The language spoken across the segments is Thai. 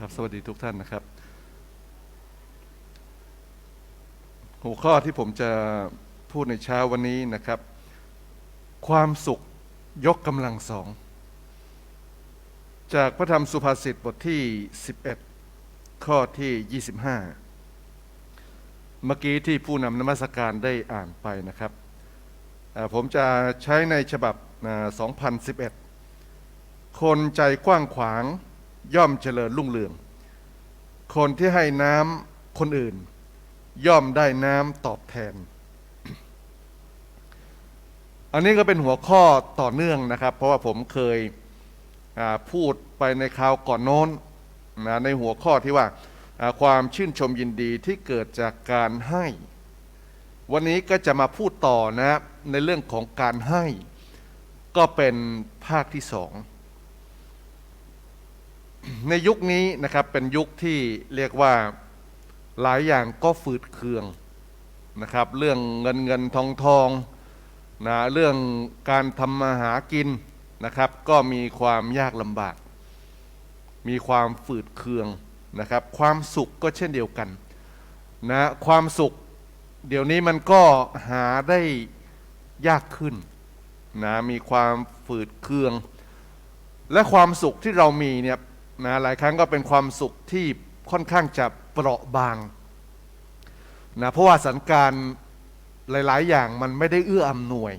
ครับสวัสดีทุกท่านนะครับ หัวข้อที่ผมจะพูดในเช้าวันนี้นะครับ ความสุขยกกำลังสอง จากพระธรรมสุภาษิตบทที่ 11 ข้อที่ 25 เมื่อกี้ที่ผู้นำนมัสการได้อ่านไปนะครับ ผมจะใช้ในฉบับเอ่อ2011 คนใจกว้างขวาง ย่อมเจริญรุ่งเรือง คนที่ให้น้ำคนอื่น ย่อมได้น้ำตอบแทน อันนี้ก็เป็นหัวข้อต่อเนื่องนะครับ เพราะว่าผมเคยพูดไปในคราวก่อนโน้นนะในหัวข้อที่ว่าความชื่นชมยินดีที่เกิดจากการให้ วันนี้ก็จะมาพูดต่อนะในเรื่องของการให้ ก็เป็นภาคที่สอง ในยุคนี้นะครับเป็นยุคที่เรียกว่าหลายอย่างก็ฝืดเคืองนะครับ เรื่องเงินเงินทองทองนะเรื่องการทำมาหากินนะครับ ก็มีความยากลำบาก มีความฝืดเคืองนะครับ ความสุขก็เช่นเดียวกันนะความสุข เดี๋ยวนี้มันก็หาได้ยากขึ้นนะมีความฝืดเคือง และความสุขที่เรามีเนี่ย นะหลายครั้งก็เป็นความสุขที่ค่อนข้างจะเปราะบางนะเพราะว่าสถานการณ์หลาย ๆ อย่างมันไม่ได้เอื้ออำนวย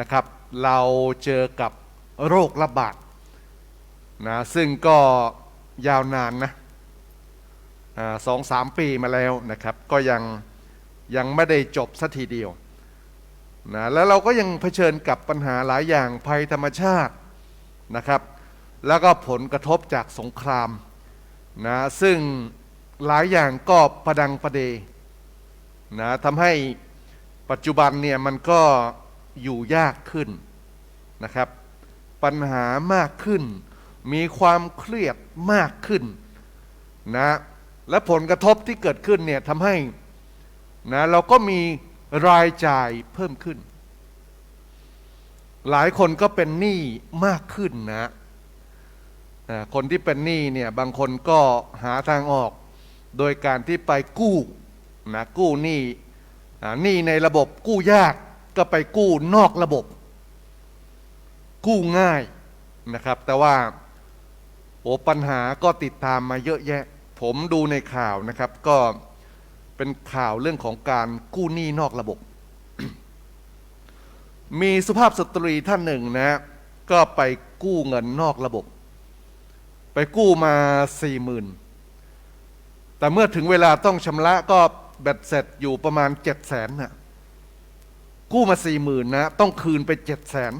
นะครับ เราเจอกับโรคระบาดนะซึ่งก็ยาวนานนะสองสามปีมาแล้วนะครับ ก็ยังยังไม่ได้จบสัทีเดียวนะแล้วเราก็ยังเผชิญกับปัญหาหลายอย่างภัยธรรมชาตินะครับ แล้วก็ผลกระทบจากสงครามนะซึ่งหลายอย่างก็ประดังประเดนะทำให้ปัจจุบันเนี่ยมันก็อยู่ยากขึ้นนะครับ ปัญหามากขึ้น มีความเครียดมากขึ้นนะและผลกระทบที่เกิดขึ้นเนี่ยทำให้นะเราก็มีรายจ่ายเพิ่มขึ้น หลายคนก็เป็นหนี้มากขึ้นนะ คนที่เป็นหนี้เนี่ยบางคนก็หาทางออก โดยการที่ไปกู้นะกู้หนี้หนี้ในระบบกู้ยากก็ไปกู้นอกระบบ กู้ง่ายนะครับ แต่ว่าโอ้ปัญหาก็ติดตามมาเยอะแยะ ผมดูในข่าวนะครับ ก็เป็นข่าวเรื่องของการกู้หนี้นอกระบบ มีสุภาพสตรีท่านหนึ่งนะ ก็ไปกู้เงินนอกระบบ ไปกู้มาสี่หมื่นแต่เมื่อถึงเวลาต้องชำระก็เบ็ดเสร็จอยู่ประมาณเจ็ดแสนน่ะกู้มาสี่หมื่นนะ ต้องคืนไปเจ็ดแสน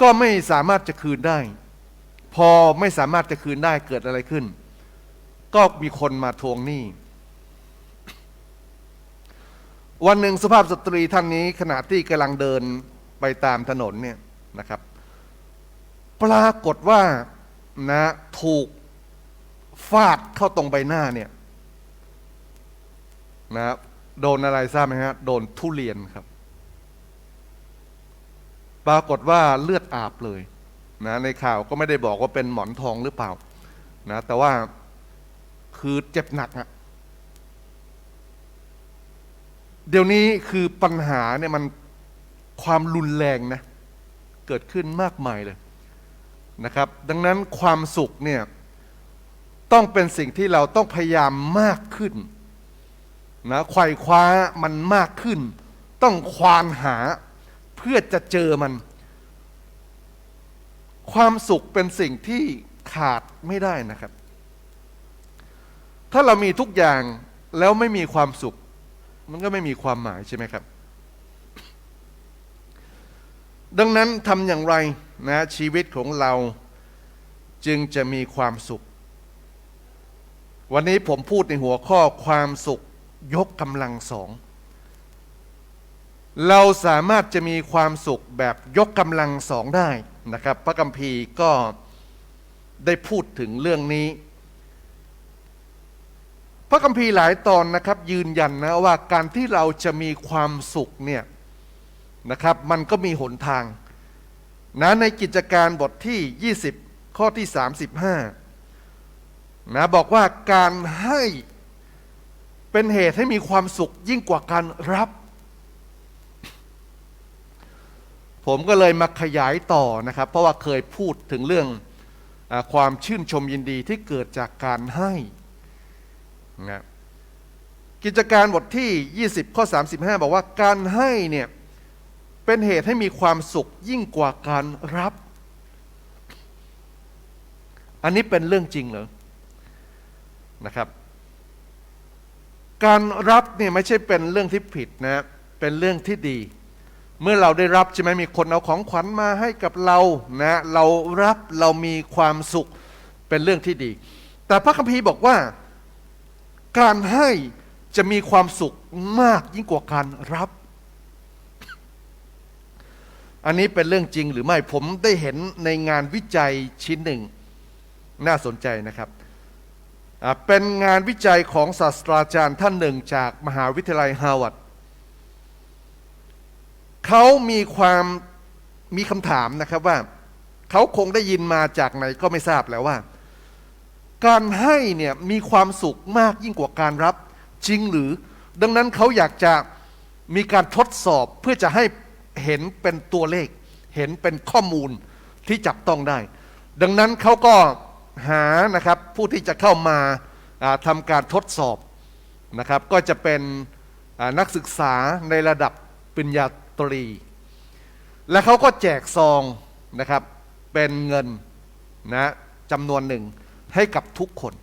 ก็ไม่สามารถจะคืนได้ พอไม่สามารถจะคืนได้เกิดอะไรขึ้น ก็มีคนมาทวงหนี้ วันหนึ่งสุภาพสตรีท่านนี้ขณะที่กำลังเดินไปตามถนนเนี่ยนะครับ ปรากฏว่านะถูกฟาดเข้าตรงใบหน้าเนี่ยนะโดนอะไรทราบไหมฮะโดนทุเรียนครับ ปรากฏว่าเลือดอาบเลยนะในข่าวก็ไม่ได้บอกว่าเป็นหมอนทองหรือเปล่านะแต่ว่าคือเจ็บหนักอะเดี๋ยวนี้คือปัญหาเนี่ยมันความรุนแรงนะ เกิดขึ้นมากมายเลย นะครับ ดังนั้นความสุขเนี่ยต้องเป็นสิ่งที่เราต้องพยายามมากขึ้นนะไขว่คว้ามันมากขึ้น ต้องควานหาเพื่อจะเจอมัน ความสุขเป็นสิ่งที่ขาดไม่ได้นะครับ ถ้าเรามีทุกอย่างแล้วไม่มีความสุข มันก็ไม่มีความหมายใช่ไหมครับ ดังนั้นทำอย่างไร นะชีวิตของเราจึงจะมีความสุข วันนี้ผมพูดในหัวข้อความสุขยกกำลังสอง เราสามารถจะมีความสุขแบบยกกำลังสองได้นะครับ พระกัมภีร์ก็ได้พูดถึงเรื่องนี้ พระคัมภีร์หลายตอนนะครับ ยืนยันนะว่าการที่เราจะมีความสุขเนี่ยนะครับ มันก็มีหนทาง นะในกิจการบทที่ 20 ข้อที่ 35นะบอกว่าการให้เป็นเหตุให้มีความสุขยิ่งกว่าการรับ ผมก็เลยมาขยายต่อนะครับ เพราะว่าเคยพูดถึงเรื่องอความชื่นชมยินดีที่เกิดจากการให้นะกิจการบทที่ 20 ข้อ 35 บอกว่าการให้เนี่ย เป็นเหตุให้มีความสุขยิ่งกว่าการรับ อันนี้เป็นเรื่องจริงเหรอ นะครับ การรับเนี่ยไม่ใช่เป็นเรื่องที่ผิดนะ เป็นเรื่องที่ดี เมื่อเราได้รับใช่ไหมมีคนเอาของขวัญมาให้กับเรานะ เรารับเรามีความสุขเป็นเรื่องที่ดี แต่พระคัมภีร์บอกว่า การให้จะมีความสุขมากยิ่งกว่าการรับ อันนี้เป็นเรื่องจริงหรือไม่ผมได้เห็นในงานวิจัยชิ้นหนึ่ง น่าสนใจนะครับเป็นงานวิจัยของศาสตราจารย์ท่านหนึ่งจากมหาวิทยาลัยฮาร์วาร์ดเขามีความมีคำถามนะครับว่า เขาคงได้ยินมาจากไหนก็ไม่ทราบแล้วว่า การให้เนี่ยมีความสุขมากยิ่งกว่าการรับจริงหรือ ดังนั้นเขาอยากจะมีการทดสอบเพื่อจะให้ เห็นเป็นตัวเลข เห็นเป็นข้อมูลที่จับต้องได้ ดังนั้นเขาก็หานะครับผู้ที่จะเข้ามาอ่าทำการทดสอบนะครับ ก็จะเป็นนักศึกษาในระดับปริญญาตรี และเขาก็แจกซองนะครับเป็นเงินนะจำนวนหนึ่งให้กับทุกคน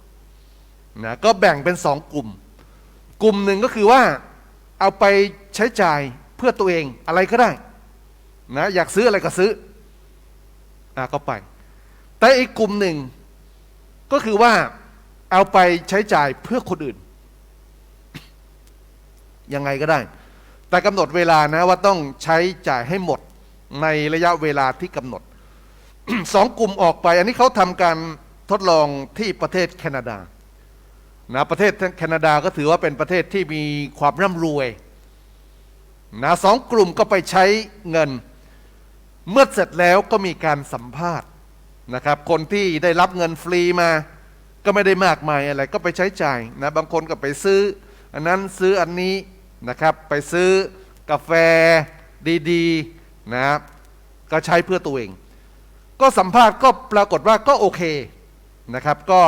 นะก็แบ่งเป็นสองกลุ่ม กลุ่มหนึ่งก็คือว่าเอาไปใช้จ่าย พื่อตัวเองอะไรก็ได้นะอยากซื้ออะไรก็ซื้ออะก็ไป แต่อีกกลุ่มหนึ่ง ก็คือว่าเอาไปใช้จ่ายเพื่อคนอื่น ยังไงก็ได้ แต่กำหนดเวลานะว่าต้องใช้จ่ายให้หมดในระยะเวลาที่กำหนดสองกลุ่มออกไป อันนี้เขาทำการทดลองที่ประเทศแคนาดานะประเทศแคนาดาก็ถือว่าเป็นประเทศที่มีความร่ำรวย นะสองกลุ่มก็ไปใช้เงิน เมื่อเสร็จแล้วก็มีการสัมภาษณ์นะครับ คนที่ได้รับเงินฟรีมา ก็ไม่ได้มากมายอะไร ก็ไปใช้จ่ายนะบางคนก็ไปซื้อ อันนั้นซื้ออันนี้นะครับ ไปซื้อกาแฟดีๆนะก็ใช้เพื่อตัวเอง ก็สัมภาษณ์ก็ปรากฏว่าก็โอเคนะครับ ก็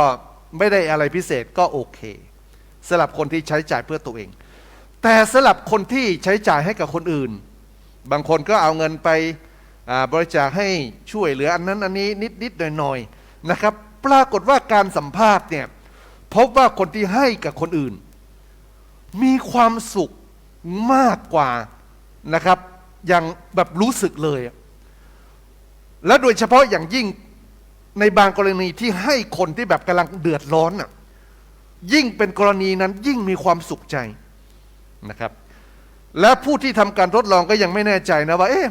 ไม่ได้อะไรพิเศษก็โอเคสำหรับคนที่ใช้จ่ายเพื่อตัวเอง แต่สำหรับคนที่ใช้จ่ายให้กับคนอื่น บางคนก็เอาเงินไปบริจาคให้ช่วยเหลืออันนั้นอันนี้นิดๆหน่อยๆนะครับ ปรากฏว่าการสัมภาษณ์เนี่ยพบว่าคนที่ให้กับคนอื่น มีความสุขมากกว่านะครับอย่างแบบรู้สึกเลย และโดยเฉพาะอย่างยิ่งในบางกรณีที่ให้คนที่แบบกำลังเดือดร้อนน่ะยิ่งเป็นกรณีนั้นยิ่งมีความสุขใจ นะครับ และผู้ที่ทำการทดลองก็ยังไม่แน่ใจนะว่าเอ๊ะ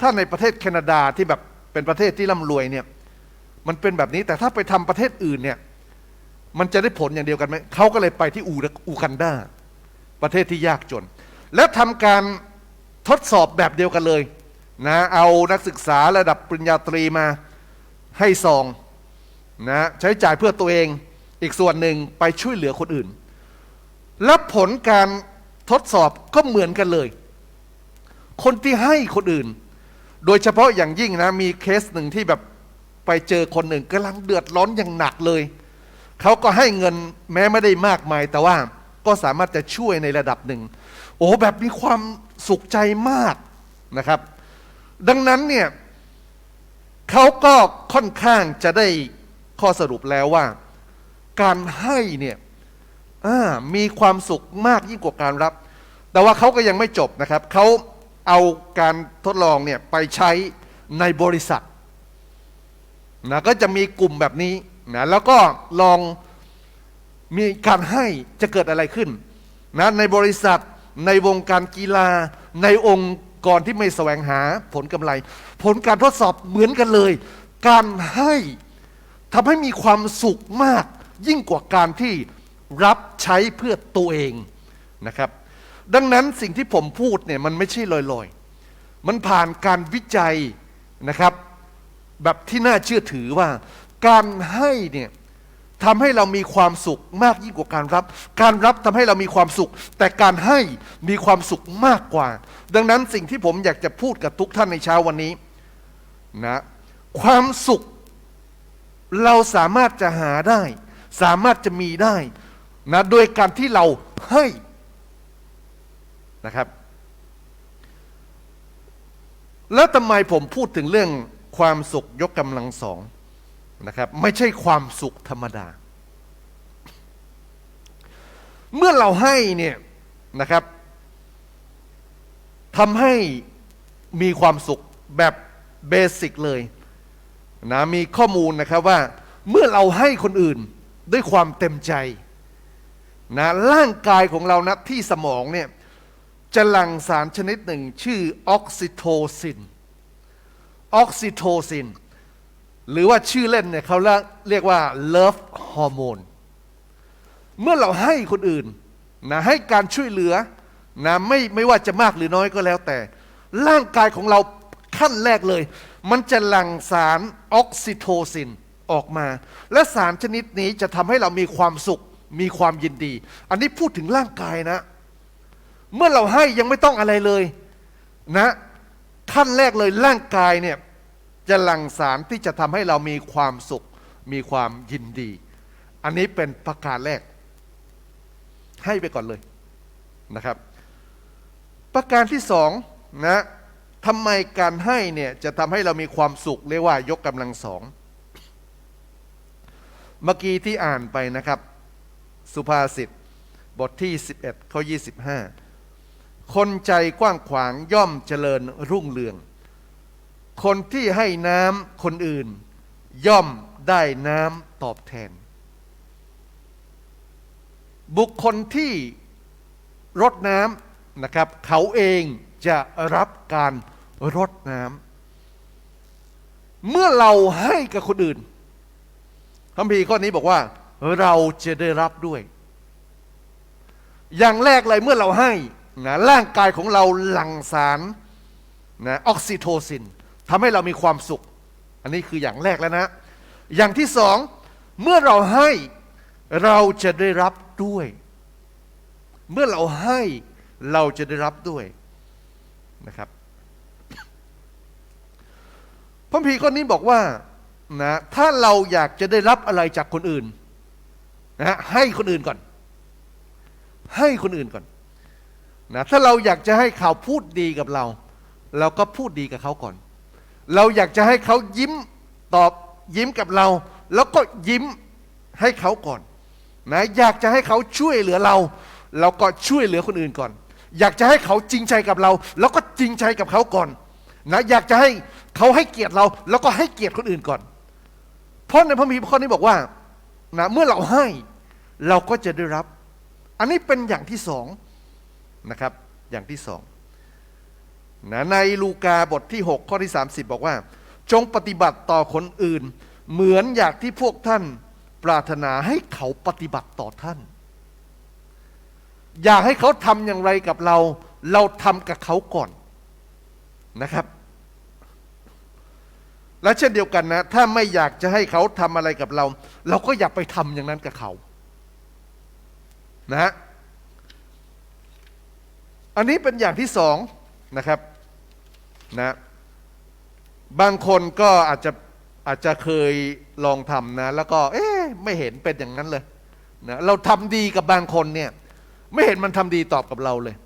ถ้าในประเทศแคนาดาที่แบบเป็นประเทศที่ร่ำรวยเนี่ยมันเป็นแบบนี้แต่ถ้าไปทำประเทศอื่นเนี่ยมันจะได้ผลอย่างเดียวกันไหมเขาก็เลยไปที่อูอูกันดาประเทศที่ยากจน แล้วทำการทดสอบแบบเดียวกันเลยนะเอานักศึกษาระดับปริญญาตรีมาให้ซองนะใช้จ่ายเพื่อตัวเองอีกส่วนหนึ่งไปช่วยเหลือคนอื่น และผลการ ทดสอบก็เหมือนกันเลย คนที่ให้คนอื่น โดยเฉพาะอย่างยิ่งนะ มีเคสหนึ่งที่แบบไปเจอคนหนึ่งกำลังเดือดร้อนอย่างหนักเลย เขาก็ให้เงินแม้ไม่ได้มากมาย แต่ว่าก็สามารถจะช่วยในระดับหนึ่ง โอ้แบบมีความสุขใจมากนะครับ ดังนั้นเนี่ยเขาก็ค่อนข้างจะได้ข้อสรุปแล้วว่า การให้เนี่ย อ่ามีความสุขมากยิ่งกว่าการรับ แต่ว่าเขาก็ยังไม่จบนะครับ เขาเอาการทดลองเนี่ยไปใช้ในบริษัทนะก็จะมีกลุ่มแบบนี้นะแล้วก็ลองมีการให้จะเกิดอะไรขึ้นนะในบริษัทในวงการกีฬา ในองค์กรที่ไม่แสวงหาผลกำไร ผลการทดสอบเหมือนกันเลย การให้ทำให้มีความสุขมากยิ่งกว่าการที่ รับใช้เพื่อตัวเองนะครับ ดังนั้นสิ่งที่ผมพูดเนี่ยมันไม่ใช่ลอยๆ มันผ่านการวิจัยนะครับ แบบที่น่าเชื่อถือว่า การให้เนี่ยทำให้เรามีความสุขมากยิ่งกว่าการรับ การรับทำให้เรามีความสุข แต่การให้มีความสุขมากกว่า ดังนั้นสิ่งที่ผมอยากจะพูดกับทุกท่านในเช้าวันนี้นะความสุขเราสามารถจะหาได้ สามารถจะมีได้ นะโดยการที่เราให้นะครับ แล้วทำไมผมพูดถึงเรื่องความสุขยกกำลังสองนะครับ ไม่ใช่ความสุขธรรมดา เมื่อเราให้เนี่ยนะครับทำให้มีความสุขแบบเบสิกเลยนะมีข้อมูลนะครับว่าเมื่อเราให้คนอื่นด้วยความเต็มใจ นะร่างกายของเรานะที่สมองเนี่ยจะหลั่งสารชนิดหนึ่งชื่อออกซิโทซิน ออกซิโทซิน หรือว่าชื่อเล่นเนี่ยเขาเรียกว่า love hormone เมื่อเราให้คนอื่นนะให้การช่วยเหลือนะไม่ไม่ว่าจะมากหรือน้อยก็แล้วแต่ ร่างกายของเราขั้นแรกเลย มันจะหลั่งสารออกซิโทซินออกมา และสารชนิดนี้จะทำให้เรามีความสุข มีความยินดี อันนี้พูดถึงร่างกายนะ เมื่อเราให้ยังไม่ต้องอะไรเลยนะขั้นแรกเลยร่างกายเนี่ยจะหลั่งสารที่จะทำให้เรามีความสุข มีความยินดี อันนี้เป็นประการแรก ให้ไปก่อนเลยนะครับ ประการที่สองนะทำไมการให้เนี่ยจะทำให้เรามีความสุขเรียกว่ายกกำลังสอง เมื่อกี้ที่อ่านไปนะครับ สุภาษิต บทที่ 11ข้อ25 คนใจกว้างขวางย่อมเจริญรุ่งเรือง คนที่ให้น้ำคนอื่น ย่อมได้น้ำตอบแทน บุคคลที่รดน้ำนะครับ เขาเองจะรับการรดน้ำเมื่อเราให้กับคนอื่นคัมภีร์ข้อนี้บอกว่า เราจะได้รับด้วย อย่างแรกเลยเมื่อเราให้นะร่างกายของเราหลั่งสารนะออกซิโทซินทำให้เรามีความสุข อันนี้คืออย่างแรกแล้วนะ อย่างที่สองเมื่อเราให้เราจะได้รับด้วย เมื่อเราให้เราจะได้รับด้วยนะครับพระพีร์ข้อนี้บอกว่านะถ้าเราอยากจะได้รับอะไรจากคนอื่น นะฮะให้คนอื่นก่อน ให้คนอื่นก่อนนะถ้าเราอยากจะให้เขาพูดดีกับเรา เราก็พูดดีกับเขาก่อน เราอยากจะให้เขายิ้มตอบยิ้มกับเรา แล้วก็ยิ้มให้เขาก่อนนะอยากจะให้เขาช่วยเหลือเรา เราก็ช่วยเหลือคนอื่นก่อน อยากจะให้เขาจริงใจกับเรา แล้วก็จริงใจกับเขาก่อนนะอยากจะให้เขาให้เกียรติเรา แล้วก็ให้เกียรติคนอื่นก่อน เพราะในพระมีข้อนี้บอกว่า นะเมื่อเราให้เราก็จะได้รับ อันนี้เป็นอย่างที่สองนะครับ อย่างที่สองนะในลูกาบทที่ 6 ข้อที่ 30 บอกว่า จงปฏิบัติต่อคนอื่น เหมือนอย่างที่พวกท่านปรารถนาให้เขาปฏิบัติต่อท่าน อยากให้เขาทำอย่างไรกับเรา เราทำกับเขาก่อนนะครับ และเช่นเดียวกันนะ ถ้าไม่อยากจะให้เขาทำอะไรกับเรา เราก็อย่าไปทำอย่างนั้นกับเขา นะฮะอันนี้เป็นอย่างที่สองนะครับนะบางคนก็อาจจะอาจจะเคยลองทำนะ แล้วก็ เอ๊ะไม่เห็นเป็นอย่างนั้นเลยนะเราทำดีกับบางคนเนี่ย ไม่เห็นมันทำดีตอบกับเราเลย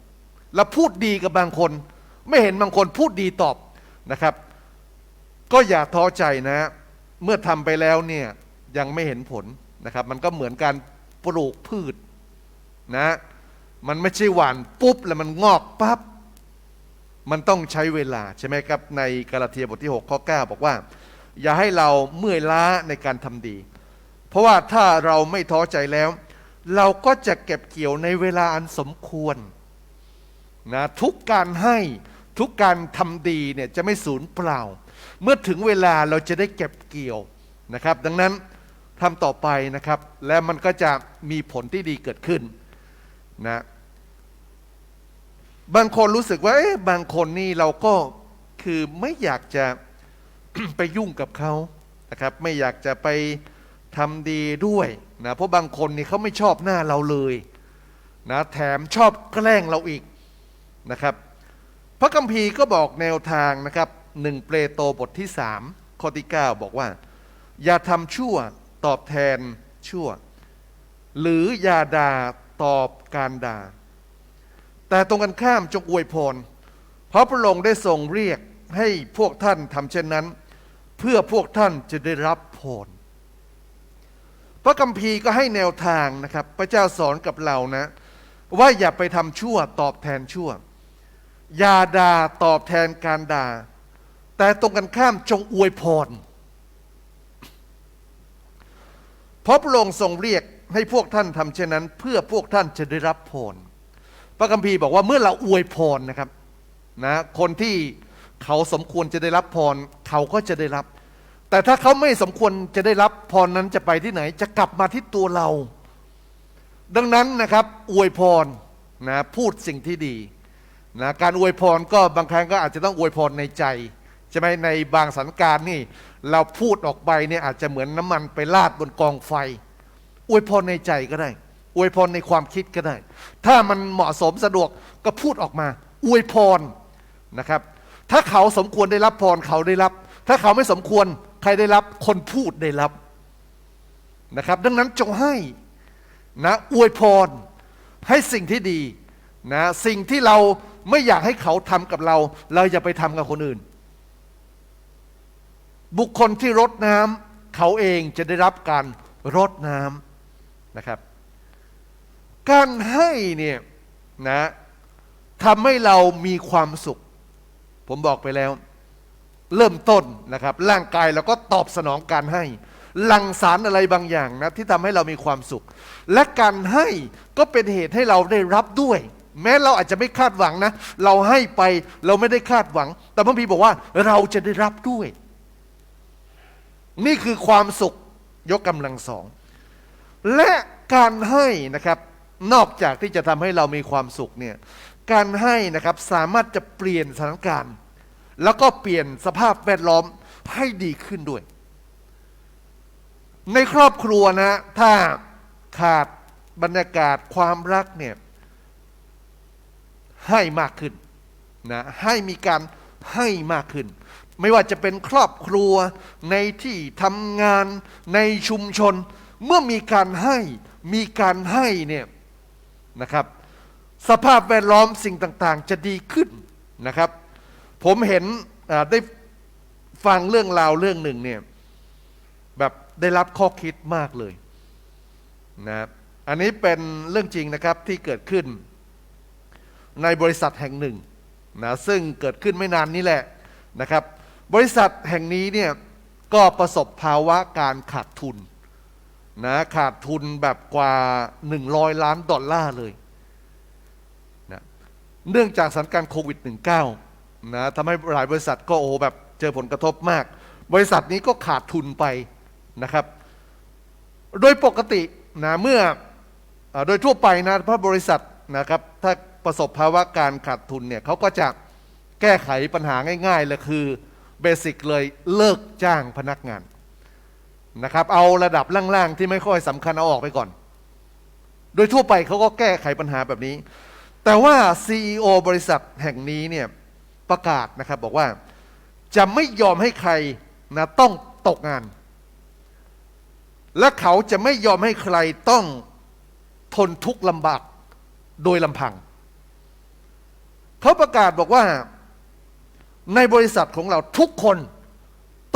เราพูดดีกับบางคน ไม่เห็นบางคนพูดดีตอบนะครับ ก็อย่าท้อใจนะ เมื่อทำไปแล้วเนี่ยยังไม่เห็นผลนะครับ มันก็เหมือนการปลูกพืชนะมันไม่ใช่หวานปุ๊บแล้วมันงอกปับ๊บมันต้องใช้เวลาใช่ไหมครับ ในกาลาเทียบทที่ 6 ข้อ 9 บอกว่า อย่าให้เราเมื่อยล้าในการทำดี เพราะว่าถ้าเราไม่ท้อใจแล้ว เราก็จะเก็บเกี่ยวในเวลาอันสมควรนะทุกการให้ทุกการทำดีเนี่ยจะไม่สูญเปล่า เมื่อถึงเวลาเราจะได้เก็บเกี่ยวนะครับ ดังนั้นทำต่อไปนะครับ และมันก็จะมีผลที่ดีเกิดขึ้นนะบางคนรู้สึกว่าบางคนนี่เราก็คือไม่อยากจะไปยุ่งกับเขานะครับ ไม่อยากจะไปทำดีด้วยนะเพราะบางคนนี่เขาไม่ชอบหน้าเราเลยนะแถมชอบแกล้งเราอีกนะครับ พระคัมภีร์ก็บอกแนวทางนะครับ หนึ่งเปโตรบทที่สามข้อที่ 9 บอกว่า อย่าทำชั่วตอบแทนชั่ว หรืออย่าด่าตอบการด่า แต่ตรงกันข้ามจงอวยพรเพราะพระองค์ได้ทรงเรียกให้พวกท่านทำเช่นนั้น เพื่อพวกท่านจะได้รับพรพระคัมภีร์ก็ให้แนวทางนะครับ พระเจ้าสอนกับเรานะ ว่าอย่าไปทำชั่วตอบแทนชั่ว อย่าด่าตอบแทนการด่า แต่ตรงกันข้ามจงอวยพร เพราะพระองค์ทรงเรียกให้พวกท่านทำเช่นนั้น เพื่อพวกท่านจะได้รับพร พระคัมภีร์บอกว่าเมื่อเราอวยพรนะครับนะคนที่เขาสมควรจะได้รับพร เขาก็จะได้รับ แต่ถ้าเขาไม่สมควรจะได้รับพรนั้นจะไปที่ไหน จะกลับมาที่ตัวเรา ดังนั้นนะครับ อวยพรนะพูดสิ่งที่ดีนะการอวยพรก็บางครั้งก็อาจจะต้องอวยพรในใจ ใช่ไหมในบางสถานการณ์นี่ เราพูดออกไปเนี่ยอาจจะเหมือนน้ำมันไปลาดบนกองไฟ อวยพรในใจก็ได้ อวยพรในความคิดก็ได้ ถ้ามันเหมาะสมสะดวกก็พูดออกมา อวยพรนะครับ ถ้าเขาสมควรได้รับพรเขาได้รับ ถ้าเขาไม่สมควรใครได้รับคนพูดได้รับนะครับ ดังนั้นจงให้นะอวยพรให้สิ่งที่ดีนะสิ่งที่เราไม่อยากให้เขาทำกับเรา เราอย่าไปทำกับคนอื่น บุคคลที่รดน้ำเขาเองจะได้รับการรดน้ำนะครับ การให้เนี่ยนะทำให้เรามีความสุข ผมบอกไปแล้ว เริ่มต้นนะครับ ร่างกายเราก็ตอบสนองการให้หลั่งสารอะไรบางอย่างนะที่ทำให้เรามีความสุข และการให้ก็เป็นเหตุให้เราได้รับด้วย แม้เราอาจจะไม่คาดหวังนะ เราให้ไปเราไม่ได้คาดหวัง แต่พระพีบอกว่าเราจะได้รับด้วย นี่คือความสุขยกกำลังสอง และการให้นะครับ นอกจากที่จะทำให้เรามีความสุขเนี่ยการให้นะครับสามารถจะเปลี่ยนสถานการณ์ แล้วก็เปลี่ยนสภาพแวดล้อมให้ดีขึ้นด้วย ในครอบครัวนะ ถ้าขาดบรรยากาศความรักเนี่ยให้มากขึ้นนะให้มีการให้มากขึ้น ไม่ว่าจะเป็นครอบครัวในที่ทำงานในชุมชน เมื่อมีการให้มีการให้เนี่ยนะครับ สภาพแวดล้อมสิ่งต่างๆ จะดีขึ้นนะครับ ผมเห็นได้ฟังเรื่องราวเรื่องหนึ่งเนี่ยแบบได้รับข้อคิดมากเลยนะอันนี้เป็นเรื่องจริงนะครับที่เกิดขึ้น ในบริษัทแห่งหนึ่งนะซึ่งเกิดขึ้นไม่นานนี้แหละนะครับ บริษัทแห่งนี้เนี่ยก็ประสบภาวะการขาดทุนนะขาดทุนแบบกว่า 100 ล้านดอลลาร์เลยนะเนื่องจากสถานการณ์โควิด -19 นะทำให้หลายบริษัทก็โอ้แบบเจอผลกระทบมาก บริษัทนี้ก็ขาดทุนไปนะครับ โดยปกตินะเมื่อโดยทั่วไปนะพระบริษัทนะครับถ้าประสบภาวะการขาดทุนเนี่ยเขาก็จะแก้ไขปัญหาง่าย ๆเลยคือ เบสิกเลยเลิกจ้างพนักงานนะครับ เอาระดับล่างๆที่ไม่ค่อยสำคัญเอาออกไปก่อน โดยทั่วไปเขาก็แก้ไขปัญหาแบบนี้ แต่ว่า CEO บริษัทแห่งนี้เนี่ยประกาศนะครับบอกว่าจะไม่ยอมให้ใครนะต้องตกงาน และเขาจะไม่ยอมให้ใครต้องทนทุกข์ลำบากโดยลำพัง เขาประกาศบอกว่า ในบริษัทของเราทุกคน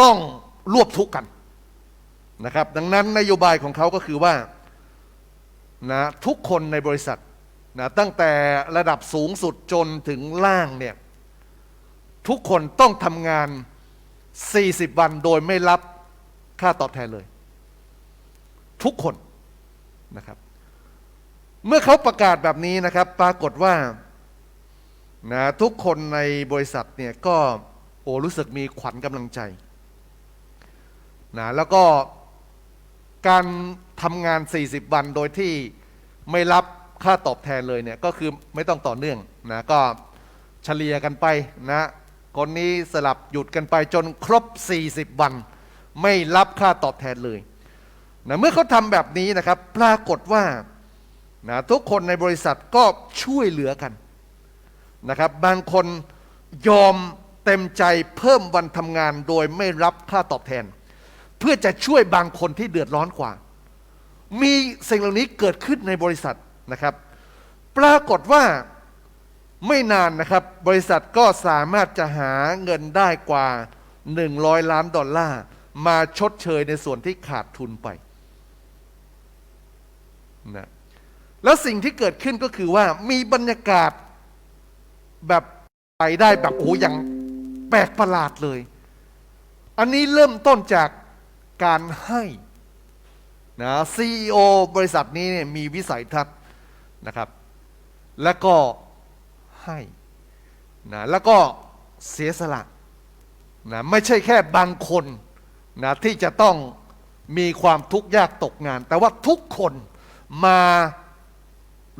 ต้องรวบทุกกันนะครับ ดังนั้นนโยบายของเขาก็คือว่านะทุกคนในบริษัทนะตั้งแต่ระดับสูงสุดจนถึงล่างเนี่ยทุกคนต้องทำงาน 40 วันโดยไม่รับค่าตอบแทนเลย ทุกคนนะครับ เมื่อเขาประกาศแบบนี้นะครับ ปรากฏว่า นะทุกคนในบริษัทเนี่ยก็โอ้รู้สึกมีขวัญกำลังใจนะแล้วก็การทำงาน 40 วันโดยที่ไม่รับค่าตอบแทนเลยเนี่ยก็คือไม่ต้องต่อเนื่องนะก็เฉลี่ยกันไปนะคนนี้สลับหยุดกันไปจนครบ 40 วัน ไม่รับค่าตอบแทนเลยนะเมื่อเขาทำแบบนี้นะครับ ปรากฏว่านะทุกคนในบริษัทก็ช่วยเหลือกัน นะครับ บางคนยอมเต็มใจเพิ่มวันทำงานโดยไม่รับค่าตอบแทน เพื่อจะช่วยบางคนที่เดือดร้อนกว่า มีสิ่งเหล่านี้เกิดขึ้นในบริษัทนะครับ ปรากฏว่าไม่นานนะครับ บริษัทก็สามารถจะหาเงินได้กว่า 100 ล้านดอลลาร์มาชดเชยในส่วนที่ขาดทุนไปนะแล้วสิ่งที่เกิดขึ้นก็คือว่ามีบรรยากาศ แบบไปได้แบบโอ้ย่างแปลกประหลาดเลย อันนี้เริ่มต้นจากการให้นะซีอบริษัทนี้เนี่ยมีวิสัยทัศน์นะครับ แล้วก็ให้นะแล้วก็เสียสละนะไม่ใช่แค่บางคนนะที่จะต้องมีความทุกข์ยากตกงาน แต่ว่าทุกคนมา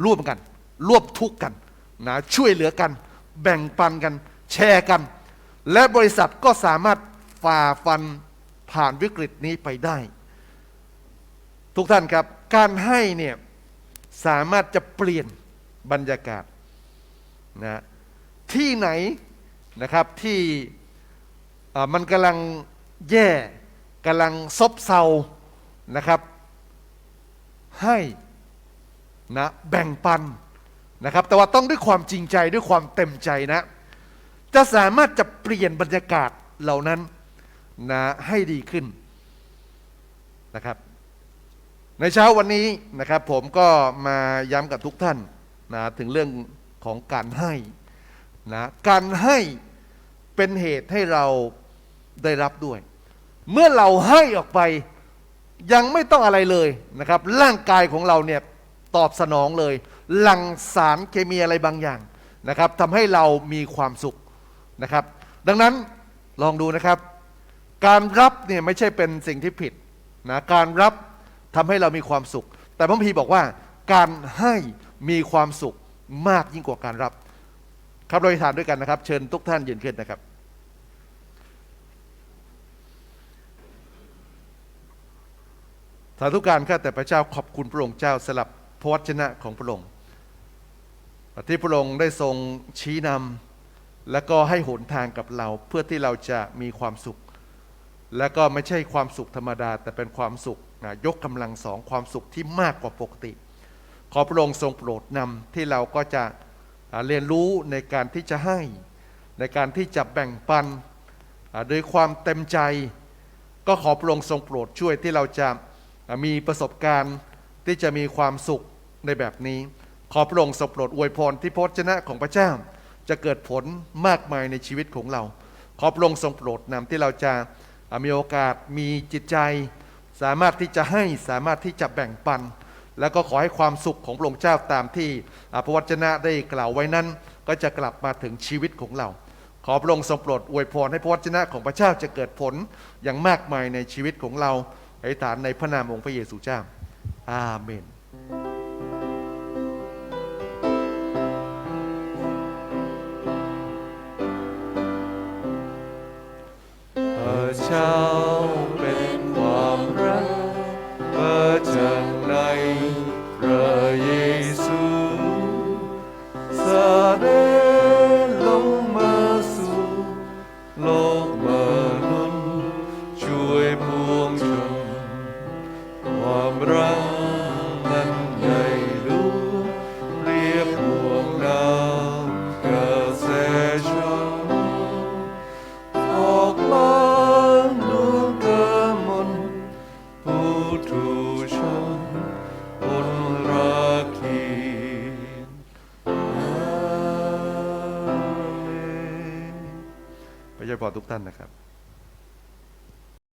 ร่วมกัน ร่วมทุกข์กันนะช่วยเหลือกัน แบ่งปันกัน แชร์กัน และบริษัทก็สามารถฝ่าฟันผ่านวิกฤตนี้ไปได้ ทุกท่านครับ การให้เนี่ยสามารถจะเปลี่ยนบรรยากาศนะที่ไหนนะครับที่มันกำลังแย่กำลังซบเซานะครับ ให้นะแบ่งปัน นะครับแต่ว่าต้องด้วยความจริงใจด้วยความเต็มใจนะ จะสามารถจะเปลี่ยนบรรยากาศเหล่านั้นนะให้ดีขึ้นนะครับ ในเช้าวันนี้นะครับ ผมก็มาย้ำกับทุกท่านนะถึงเรื่องของการให้นะการให้เป็นเหตุให้เราได้รับด้วย เมื่อเราให้ออกไปยังไม่ต้องอะไรเลยนะครับ ร่างกายของเราเนี่ย ตอบสนองเลย หลั่งสารเคมีอะไรบางอย่างนะครับทำให้เรามีความสุขนะครับ ดังนั้นลองดูนะครับ การรับเนี่ยไม่ใช่เป็นสิ่งที่ผิดนะการรับทำให้เรามีความสุข แต่พระคัมภีบอกว่าการให้มีความสุขมากยิ่งกว่าการรับ ครับเราอธิษฐานด้วยกันนะครับ เชิญทุกท่านยืนขึ้นนะครับสาธุการข้าแต่พระเจ้าขอบคุณพระองค์เจ้าสลับ ระวจนะของพระองค์ที่พระองค์ได้ทรงชี้นำและก็ให้หนทางกับเราเพื่อที่เราจะมีความสุข และก็ไม่ใช่ความสุขธรรมดา แต่เป็นความสุขนะยกกำลังสองความสุขที่มากกว่าปกติ ขอพระองค์ทรงโปรดนำที่เราก็จะเรียนรู้ในการที่จะให้ ในการที่จะแบ่งปันโดยความเต็มใจ ก็ขอพระองค์ทรงโปรดช่วยที่เราจะมีประสบการณ์ที่จะมีความสุข ในแบบนี้ ขอพระองค์ทรงโปรดอวยพรที่พระวจนะของพระเจ้า จะเกิดผลมากมายในชีวิตของเรา ขอพระองค์ทรงโปรดนำที่เราจะมีโอกาสมีจิตใจ สามารถที่จะให้สามารถที่จะแบ่งปัน แล้วก็ขอให้ความสุขของพระองค์เจ้าตามที่พระวจนะได้กล่าวไว้นั้น ก็จะกลับมาถึงชีวิตของเราขอพระองค์ทรงโปรดอวยพรให้พระวจนะของพระเจ้าจะเกิดผลอย่างมากมายในชีวิตของเราอธิษฐานในพระนามองค์พระเยซูเจ้า อาเมน พ